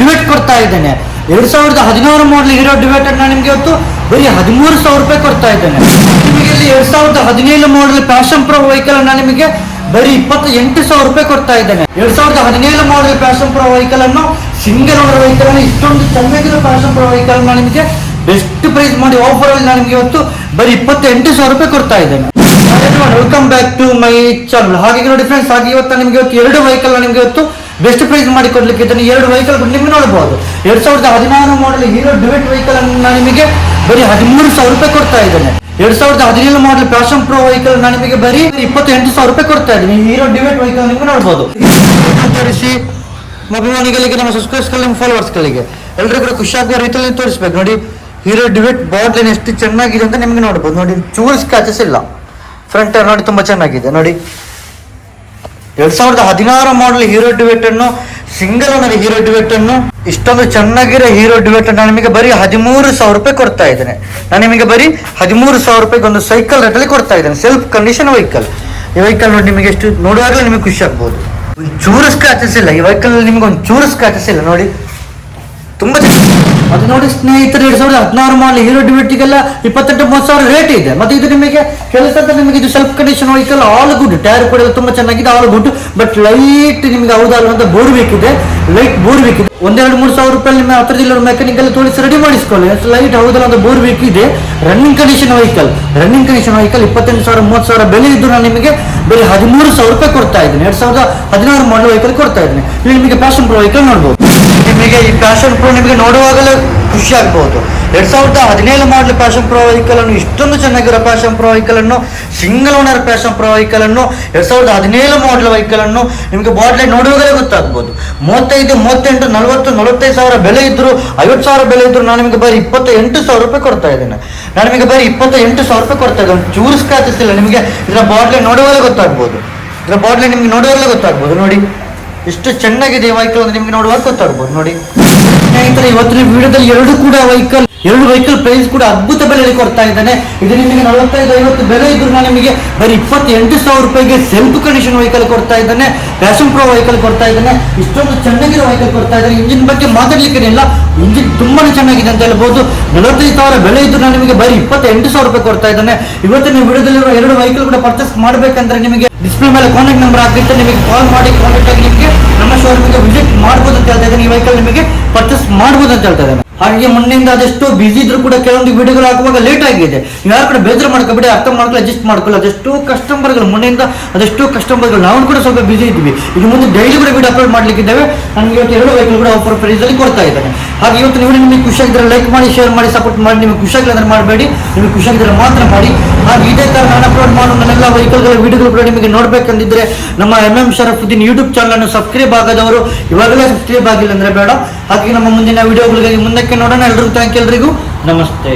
Debate ಕೊಡ್ತಾ ಇದ್ದೇನೆ. ಎರಡ್ ಸಾವಿರದ ಹದಿನಾರು ಮಾಡಲ್ ಹೀರೋ ಡಿಬೇಟ್ ಅನ್ನ ನಿಮ್ಗೆ ಇವತ್ತು ಬರೀ ಹದಿಮೂರು ಸಾವಿರ ರೂಪಾಯಿ ಕೊಡ್ತಾ ಇದ್ದೇನೆ. ನಿಮಗೆ ಇಲ್ಲಿ ಎರಡ್ ಸಾವಿರದ ಹದಿನೇಳು ಮಾಡಲ್ ಪ್ಯಾಷನ್ ಪ್ರೋ ವೆಹಿಕಲ್ ಅನ್ನ ನಿಮಗೆ ಬರೀ ಇಪ್ಪತ್ತ ಎಂಟು ಸಾವಿರ ರೂಪಾಯಿ ಕೊಡ್ತಾ ಇದ್ದೇನೆ. ಎರಡ್ ಸಾವಿರದ ಹದಿನೇಳು ಮಾಡಲ್ ಪ್ಯಾಷನ್ ಪ್ರೋ ವೆಹಿಕಲ್ ಅನ್ನು ಸಿಂಗಲ್ ಓನರ್ ವೆಹಿಕಲ್ ಅನ್ನು ಇಷ್ಟೊಂದು ಚೆನ್ನಾಗಿರೋ ಪ್ಯಾಷನ್ ಪ್ರೋ ವೆಹಿಕಲ್ ಅನ್ನ ನಿಮಗೆ ಬೆಸ್ಟ್ ಪ್ರೈಸ್ ಮಾಡಿ ಆಫರ್ ಅಲ್ಲಿ ನಾನು ನಿಮಗೆ ಇವತ್ತು ಬರೀ ಇಪ್ಪತ್ತೆಂಟು ಸಾವಿರ ರೂಪಾಯಿ ಕೊಡ್ತಾ ಇದ್ದೇನೆ. Welcome back to my channel ಹಾಗೆ ನೋಡಿ ಫ್ರೆಂಡ್ಸ್ ಹಾಗೆ ಇವತ್ತು ನಿಮಗೆ ಇವತ್ತು ಎರಡು ವೆಹಿಕಲ್ ನಿಮಗೆ ಇವತ್ತು ಬೆಸ್ಟ್ ಪ್ರೈಸ್ ಮಾಡಿ ಕೊಡ್ಲಿಕ್ಕೆ ಇದ್ದೇನೆ. ಎರಡು ವೆಹಿಕಲ್ ನಿಮಗೆ ನೋಡಬಹುದು ಎರಡ್ ಸಾವಿರದ ಹದಿನಾರು ಮಾಡಲ್ ಹೀರೋ ಡಿವೆಟ್ ವೆಹಿಕಲ್ ಅನ್ನ ನಾನು ನಿಮಗೆ ಬರೀ ಹದಿಮೂರು ಸಾವಿರ ರೂಪಾಯಿ ಕೊಡ್ತಾ ಇದ್ದೇನೆ. ಎರಡ್ ಸಾವಿರದ ಹದಿನೇಳು ಮಾಡಲ್ ಪ್ಯಾಶನ್ ಪ್ರೋ ವೆಹಿಕಲ್ ನಿಮಗೆ ಬರೀ ಇಪ್ಪತ್ತೆಂಟು ಸಾವಿರ ರೂಪಾಯಿ ಕೊಡ್ತಾ ಇದ್ದೀನಿ. ಹೀರೋ ಡಿವೆಟ್ ವೆಹಿಕಲ್ ನಿಮಗೆ ನೋಡಬಹುದು ತೋರಿಸಿ. ಅಭಿಮಾನಿಗಳಿಗೆ, ನಮ್ಮ ಸಬ್ಸ್ಕ್ರೈಬರ್ಸ್ಗಳು ನಿಮ್ಮ ಫಾಲೋವರ್ಸ್ಗಳಿಗೆ ಎಲ್ಲರೂ ಕೂಡ ಖುಷಿಯಾಗುವ ರೀತಿಯಲ್ಲಿ ತೋರಿಸ್ಬೇಕು. ನೋಡಿ ಹೀರೋ ಡಿವೆಟ್ ಬಾಟ್ಲಿನ ಎಷ್ಟು ಚೆನ್ನಾಗಿದೆ ಅಂತ ನಿಮಗೆ ನೋಡಬಹುದು ನೋಡಿ, ಚೂರು ಸ್ಕ್ರಾಚಸ್ ಇಲ್ಲ. ಫ್ರಂಟ್ ನೋಡಿ ತುಂಬಾ ಚೆನ್ನಾಗಿದೆ. ನೋಡಿ, ಎರಡು ಸಾವಿರದ ಹದಿನಾರು ಮಾಡಲ್ ಹೀರೋ ಡಿವೇಟ್ ಅನ್ನು ಸಿಂಗಲ್ ಓನರ್ ಹೀರೋ ಡಿವೇಟ್ ಅನ್ನು ಇಷ್ಟೊಂದು ಚೆನ್ನಾಗಿರೋ ಹೀರೋ ಡಿವೇಟ್ ನಾನು ನಿಮಗೆ ಬರೀ ಹದಿಮೂರು ಸಾವಿರ ರೂಪಾಯಿ ಕೊಡ್ತಾ ಇದ್ದೇನೆ. ನಾನು ನಿಮಗೆ ಬರೀ ಹದಿಮೂರು ಸಾವಿರ ರೂಪಾಯಿಗೆ ಒಂದು ಸೈಕಲ್ ರೇಟಲ್ಲಿ ಕೊಡ್ತಾ ಇದ್ದೇನೆ. ಸೆಲ್ಫ್ ಕಂಡೀಷನ್ ವೆಹಿಕಲ್ ಈ ವೆಹಿಕಲ್ ನೋಡಿ ನಿಮಗೆ ಎಷ್ಟು ನೋಡುವಾಗಲೇ ನಿಮಗೆ ಖುಷಿ ಆಗ್ಬೋದು. ಚೂರು ಸ್ಕ್ರಾಚಸ್ ಇಲ್ಲ. ಈ ವೆಹಿಕಲ್ ನಿಮಗೆ ಒಂದು ಚೂರು ಸ್ಕ್ರಾಚಸ್ ಇಲ್ಲ. ನೋಡಿ, ತುಂಬಾ ಚೆನ್ನಾಗಿದೆ. ಅದು ನೋಡಿ ಸ್ನೇಹಿತರೆ, ಎರಡ್ ಸಾವಿರದ ಹದಿನಾರು ಮಾಲ್ ಹೀರೋ ಡಿವಿಟಿಗೆಲ್ಲ ಇಪ್ಪತ್ತೆಂಟು, ಮೂವತ್ತು ಸಾವಿರ ರೇಟ್ ಇದೆ. ಮತ್ತೆ ಇದು ನಿಮಗೆ, ಕೆಲಸ ನಿಮಗೆ ಇದು self condition vehicle all good tyre ಕೂಡ ತುಂಬಾ ಚೆನ್ನಾಗಿದೆ ಆಲ್ ಗುಡ್ ಬಟ್ ಲೈಟ್ ನಿಮಗೆ ಹೌದಲ್ಲ ಬೋರ್ ಬೇಕಿದೆ. ಲೈಟ್ ಬೋರ್ ಬೇಕಿದೆ. ಒಂದೆರಡು, ಮೂರು ಸಾವಿರ ರೂಪಾಯಿ ನಿಮ್ಮ ಹತ್ರದಿಲ್ಲ ಮೆಕ್ಯಾನಿಕ್ ಎಲ್ಲ ತೋರಿಸಿ ರೆಡಿ ಮಾಡಿಸ್ಕೊಳ್ಳಿ. ಲೈಟ್ ಹೌದಲ್ಲ ಅಂತ ಬೋರ್ ಬೇಕಿದೆ. Running condition vehicle running condition vehicle ಇಪ್ಪತ್ತೆಂಟು ಸಾವಿರ, ಮೂವತ್ತು ಸಾವಿರ ಬೆಲೆ ಇದ್ದು ನಾನು ನಿಮಗೆ ಬೆಲೆ ಹದಿಮೂರು ಸಾವಿರ ರೂಪಾಯಿ ಕೊಡ್ತಾ ಇದ್ದೀನಿ. ಎರಡು ಸಾವಿರದ ಹದಿನಾರು ಮಾಡಲ್ ವೆಹಿಕಲ್ ಕೊಡ್ತಾ ಇದ್ದೀನಿ. ಇಲ್ಲಿ ನಿಮಗೆ ಪ್ಯಾಷನ್ ಪ್ರೋ ವೆಹಿಕಲ್ ನೋಡ್ಬೋದು. ನಿಮಗೆ ಈ ಪ್ಯಾಷನ್ ಪ್ರೋ ನಿಮಗೆ ನೋಡುವಾಗಲೇ ಖುಷಿ ಆಗ್ಬಹುದು. ಎರಡು ಸಾವಿರದ ಹದಿನೇಳು ಮಾಡಲು ಪ್ಯಾಷನ್ ಪ್ರೋ ವೆಹಿಕಲ್ ಅನ್ನು ಇಷ್ಟೊಂದು ಚೆನ್ನಾಗಿರೋ ಪ್ಯಾಷನ್ ಪ್ರೋ ವೆಹಿಕಲ್ ಅನ್ನು single owner Passion Pro vehicle ಅನ್ನು, ಎರಡ್ ಸಾವಿರದ ಹದಿನೇಳು ಮಾಡಲ್ ವೆಹಿಕಲ್ ಅನ್ನು ನಿಮಗೆ ಬಾಟ್ಲಿ ನೋಡುವಾಗಲೇ ಗೊತ್ತಾಗ್ಬೋದು ಮೂವತ್ತೈದು, ಮೂವತ್ತೆಂಟು, ನಲವತ್ತು, ನಲವತ್ತೈದು ಸಾವಿರ ಬೆಲೆ ಇದ್ರು, ಐವತ್ತು ಸಾವಿರ ಬೆಲೆ ಇದ್ರು ನಾನು ನಿಮಗೆ ಬರೀ ಇಪ್ಪತ್ತ ಎಂಟು ಸಾವಿರ ರೂಪಾಯಿ ಕೊಡ್ತಾ ಇದ್ದೇನೆ. ನಾನು ನಿಮಗೆ ಬರೀ ಇಪ್ಪತ್ತ ಎಂಟು ಸಾವಿರ ರೂಪಾಯಿ ಕೊಡ್ತಾ ಇದ್ದೇನೆ. ಚೂರು ಖಾತಿಸಿಲ್ಲ ನಿಮಗೆ ಇದರ ಬಾಟ್ಲಿ ನೋಡುವಾಗಲೇ ಗೊತ್ತಾಗ್ಬೋದು ಇದರ ಬಾಟ್ಲಿ ನಿಮಗೆ ನೋಡುವಾಗಲೇ ಗೊತ್ತಾಗ್ಬೋದು ನೋಡಿ. ಎಷ್ಟು ಚೆನ್ನಾಗಿದೆ ವೆಹಿಕಲ್ ಅಂದ್ರೆ ನಿಮ್ಗೆ ನೋಡುವಾಗ ಗೊತ್ತಾಗ್ಬೋದು, ನೋಡಿ. ಸ್ನೇಹಿತರೆ, ಇವತ್ತಿನ ವಿಡಿಯೋದಲ್ಲಿ ಎರಡು ಕೂಡ ವೆಹಿಕಲ್ ಎರಡು ವೆಹಿಕಲ್ ಪ್ರೈಸ್ ಕೂಡ ಅದ್ಭುತ ಬೆಲೆಯಲ್ಲಿ ಕೊಡ್ತಾ ಇದ್ದಾನೆ. ಇದು ನಿಮಗೆ ನಲವತ್ತೈದು, ಐವತ್ತು ಬೆಲೆ ಇದ್ರು ನಾನು ನಿಮಗೆ ಬರೀ ಇಪ್ಪತ್ತೆಂಟು ಸಾವಿರ ರೂಪಾಯಿಗೆ ಸೆಲ್ಫ್ ಕಂಡೀಷನ್ ವೆಹಿಕಲ್ ಕೊಡ್ತಾ ಇದ್ದಾನೆ. ಪ್ಯಾಷನ್ ಪ್ರೋ ವೆಹಿಕಲ್ ಕೊಡ್ತಾ ಇದ್ದಾನೆ. ಇಷ್ಟೊಂದು ಚೆನ್ನಾಗಿರೋ ವೆಹಿಕಲ್ ಕೊಡ್ತಾ ಇದ್ದಾನೆ. ಇಂಜಿನ್ ಬಗ್ಗೆ ಮಾತಾಡ್ಲಿಕ್ಕೆ ಇಲ್ಲ ಇಂಜಿನ್ ತುಂಬಾ ಚೆನ್ನಾಗಿದೆ ಅಂತ ಹೇಳ್ಬೋದು. ನಲವತ್ತೈದು ಸಾವಿರ ಬೆಲೆ ಇದ್ರು ನಾನು ನಿಮಗೆ ಬರೀ ಇಪ್ಪತ್ತೆಂಟು ಸಾವಿರ ರೂಪಾಯಿ ಕೊಡ್ತಾ ಇದ್ದಾನೆ. ಇವತ್ತಿನ ವಿಡಿಯೋದಲ್ಲಿರುವ ಎರಡು ವೆಹಿಕಲ್ ಕೂಡ ಪರ್ಚೇಸ್ ಮಾಡಬೇಕಂದ್ರೆ ನಿಮಗೆ ಡಿಸ್ಪ್ಲೇ ಮೇಲೆ ಕಾಂಟ್ಯಾಕ್ಟ್ ನಂಬರ್ ಆಗಿರುತ್ತೆ ನಿಮಗೆ ಕಾಲ್ ಮಾಡಿ ಕಾಂಟ್ಯಾಕ್ಟ್ ಆಗಿ ನಿಮಗೆ ನಮ್ಮ ಶೋರೂಮ್ಗೆ ವಿಸಿಟ್ ಮಾಡ್ಬೋದು ಅಂತ ಹೇಳ್ತಾ ಇದ್ದೀನಿ. ಈ ವೆಹಿಕಲ್ ನಿಮಗೆ ಪರ್ಚೇಸ್ ಮಾಡ್ಬೋದು ಅಂತ ಹೇಳ್ತಾ ಇದ್ದಾನೆ. ಹಾಗೆ ಮೊನ್ನೆಯಿಂದ ಅದೆಷ್ಟು ಬಿಸಿ ಇದ್ರು ಕೂಡ ಕೆಲವೊಂದು ವಿಡಿಯೋಗಳು ಹಾಕುವಾಗ ಲೇಟ್ ಆಗಿದೆ. ನೀವು ಯಾರು ಕೂಡ ಬೇಜಾರು ಮಾಡ್ಕೊಬೇಡಿ ಅರ್ಥ ಮಾಡ್ಕೊಳ್ಳಿ ಅಡ್ಜಸ್ಟ್ ಮಾಡ್ಕೊಳ್ಳಿ. ಅದೆಷ್ಟು ಕಸ್ಟಮರ್ಗಳು ಮೊನ್ನೆಯಿಂದ ಅದೆಷ್ಟು ಕಸ್ಟಮರ್ಗಳು ನಾವು ಕೂಡ ಸ್ವಲ್ಪ ಬಿಸಿ ಇದ್ವಿ. ಇದು ಮುಂದೆ ಡೈಲಿ ಕೂಡ ವಿಡಿಯೋ ಅಪ್ಲೋಡ್ ಮಾಡ್ಲಿಕ್ಕಿದ್ದೇವೆ. ನನಗೆ ಇವತ್ತು ಎರಡು ವೆಹಿಕಲ್ ಕೂಡ ಆಫರ್ ಪ್ರೈಸ್ ಅಲ್ಲಿ ಕೊಡ್ತಾ ಇದ್ದಾನೆ ಹಾಗೆ ಇವತ್ತು ನೀವು ನಿಮಗೆ ಖುಷಿಯಾಗಿದ್ರೆ ಲೈಕ್ ಮಾಡಿ ಶೇರ್ ಮಾಡಿ ಸಪೋರ್ಟ್ ಮಾಡಿ. ನಿಮಗೆ ಖುಷಿಯಾಗಿಲ್ಲ ಅಂದ್ರೆ ಮಾಡಬೇಡಿ. ನಿಮಗೆ ಖುಷಿಯಾಗಿದ್ರೆ ಮಾತ್ರ ಮಾಡಿ. ಹಾಗೆ ಇದೇ ಥರ ನಾನು ಅಪ್ಲೋಡ್ ಮಾಡೋ ನನ್ನೆಲ್ಲ ವೆಹಿಕಲ್ಗಳ ವಿಡಿಯೋಗಳು ಕೂಡ ನಿಮಗೆ ನೋಡ್ಬೇಕಂದಿದ್ರೆ ನಮ್ಮ M M Sharafuddin YouTube channel ಅನ್ನು ಸಬ್ಸ್ಕ್ರೈಬ್ ಆಗದವರು ಇವಾಗಲೇ ಸಬ್ಸ್ಕ್ರೈಬ್ ಆಗಿಲ್ಲ ಅಂದ್ರೆ ಬೇಡ. ಹಾಗೆ ನಮ್ಮ ಮುಂದಿನ ವಿಡಿಯೋಗಳಿಗಾಗಿ ಮುಂದಕ್ಕೆ ನೋಡೋಣ ಎಲ್ರಿಗೂ ಥ್ಯಾಂಕ್ ಎಲ್ರಿಗೂ. ನಮಸ್ತೆ.